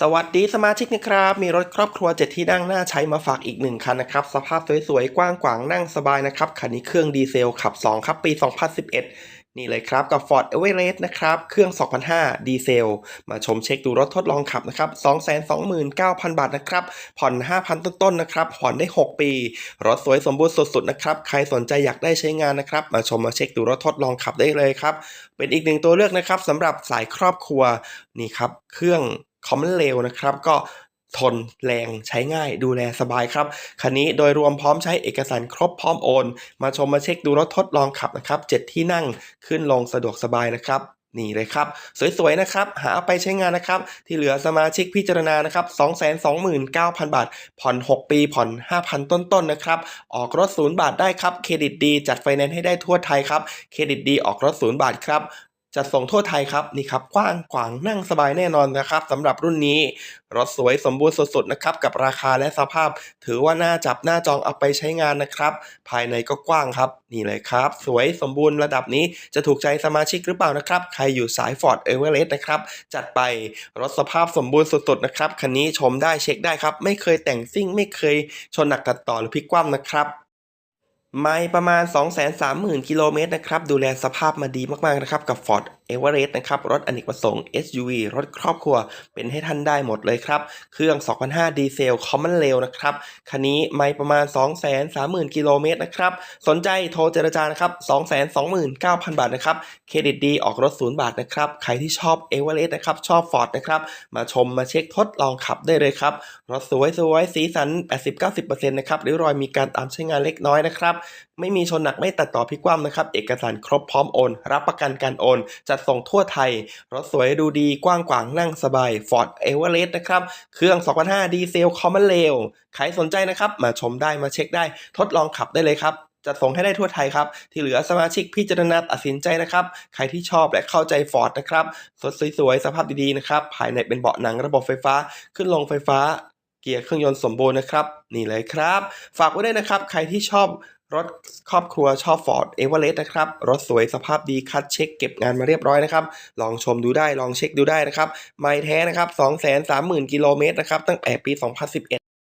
สวัสดีสมาชิกนะครับ มีรถครอบครัว 7 ที่นั่งน่าใช้มาฝากอีกหนึ่งคันนะครับ สภาพสวยๆ กว้างขวางนั่งสบายนะครับ คันนี้เครื่องดีเซลขับ 2 ครับปี 2011 นี่เลยครับ กับ Ford Everest นะครับ เครื่อง 2005 ดีเซล มาชมเช็คดูรถทดลองขับนะครับ 229,000 บาทนะครับ ผ่อน 5,000 ต้นๆนะครับ ผ่อนได้ 6 ปี รถสวยสมบูรณ์สุดๆนะครับ ใครสนใจอยากได้ใช้งานนะครับ มาชมมาเช็คดูรถทดลองขับได้เลยครับ เป็นอีกหนึ่งตัวเลือกนะครับสำหรับสายครอบครัวนี่ครับเครื่อง คอมมอนเรลนะครับ ก็ทนแรงใช้ง่ายดูแลสบายครับ คันนี้โดยรวมพร้อมใช้เอกสารครบพร้อมโอน มาชมมาเช็คดูรถทดลองขับนะครับ7ที่นั่งขึ้นลงสะดวกสบายนะครับนี่เลยครับ สวยๆนะครับ หาเอาไปใช้งานนะครับ ที่เหลือสมาชิกพิจารณานะครับ 229,000 บาท ผ่อน 6 ปี ผ่อน 5,000 ต้นๆนะครับ ออกรถศูนย์บาทได้ครับ เครดิตดี จัดไฟแนนซ์ให้ได้ทั่วไทยครับ เครดิตดีออกรถศูนย์บาทครับ จัดส่งทั่วไทยครับนี่ครับกว้างขวางนั่งสบายแน่นอนนะครับสำหรับรุ่นนี้รถสวยสมบูรณ์สุดๆนะครับกับราคาและสภาพ ถือว่าน่าจับหน้าจองเอาไปใช้งานนะครับ ภายในก็กว้างครับนี่เลยครับ สวยสมบูรณ์ระดับนี้จะถูกใจสมาชิกหรือเปล่านะครับ ใครอยู่สาย Ford e v e r e s t นะครับจัดไปรถสภาพสมบูรณ์สุดๆนะครับคันนี้ชมได้เช็คได้ครับ ไม่เคยแต่งซิ่งไม่เคยชนหนักตัดต่อหรือพลิกคว่ำนะครับ ไม่ประมาณ 230,000 กิโลเมตรนะครับ ดูแลสภาพมาดีมากๆนะครับ กับ Ford Everest นะครับ รถอเนกประสงค์ SUV รถครอบครัวเป็นให้ท่านได้หมดเลยครับ เครื่อง 2005 ดีเซล Common Rail นะครับ คันนี้ไม่ประมาณ 230,000 กิโลเมตรนะครับ สนใจโทรเจรจานะครับ 229,000 บาทนะครับ เครดิตดีออกรถศูนย์บาทนะครับ ใครที่ชอบ Everest นะครับ ชอบ Ford นะครับ มาชมมาเช็คทดลองขับได้เลยครับ รถสวยสวยๆสีสัน 80-90%นะครับริ้วรอยมีการตามใช้งานเล็กน้อยนะครับไม่มีชนหนักไม่ตัดต่อพิกคว่ำนะครับ เอกสารครบพร้อมโอน รับประกันการโอน จัดส่งทั่วไทย รถสวยดูดีกว้างขวางนั่งสบาย Ford Everest นะครับ เครื่อง 2005 ดีเซล Common Rail ใครสนใจนะครับ มาชมได้มาเช็คได้ ทดลองขับได้เลยครับจัดส่งให้ได้ทั่วไทยครับ ที่เหลือสมาชิกพิจารณาตัดสินใจนะครับ ใครที่ชอบและเข้าใจ Ford นะครับ สดสวยๆ สภาพดีๆ นะครับ ภายในเป็นเบาะหนังระบบไฟฟ้า ขึ้นลงไฟฟ้า เกียร์เครื่องยนต์สมบูรณ์นะครับ นี่เลยครับ ฝากไว้ด้วยนะครับ ใครที่ชอบ รถครอบครัวชอบ Ford e v e r e s t นะครับ รถสวยสภาพดีคัดเช็คเก็บงานมาเรียบร้อยนะครับ ลองชมดูได้ลองเช็คดูได้นะครับ ไม่แท้นะครับ 230,000 กิโลเมตรนะครับ ตั้งแต่ปี 2011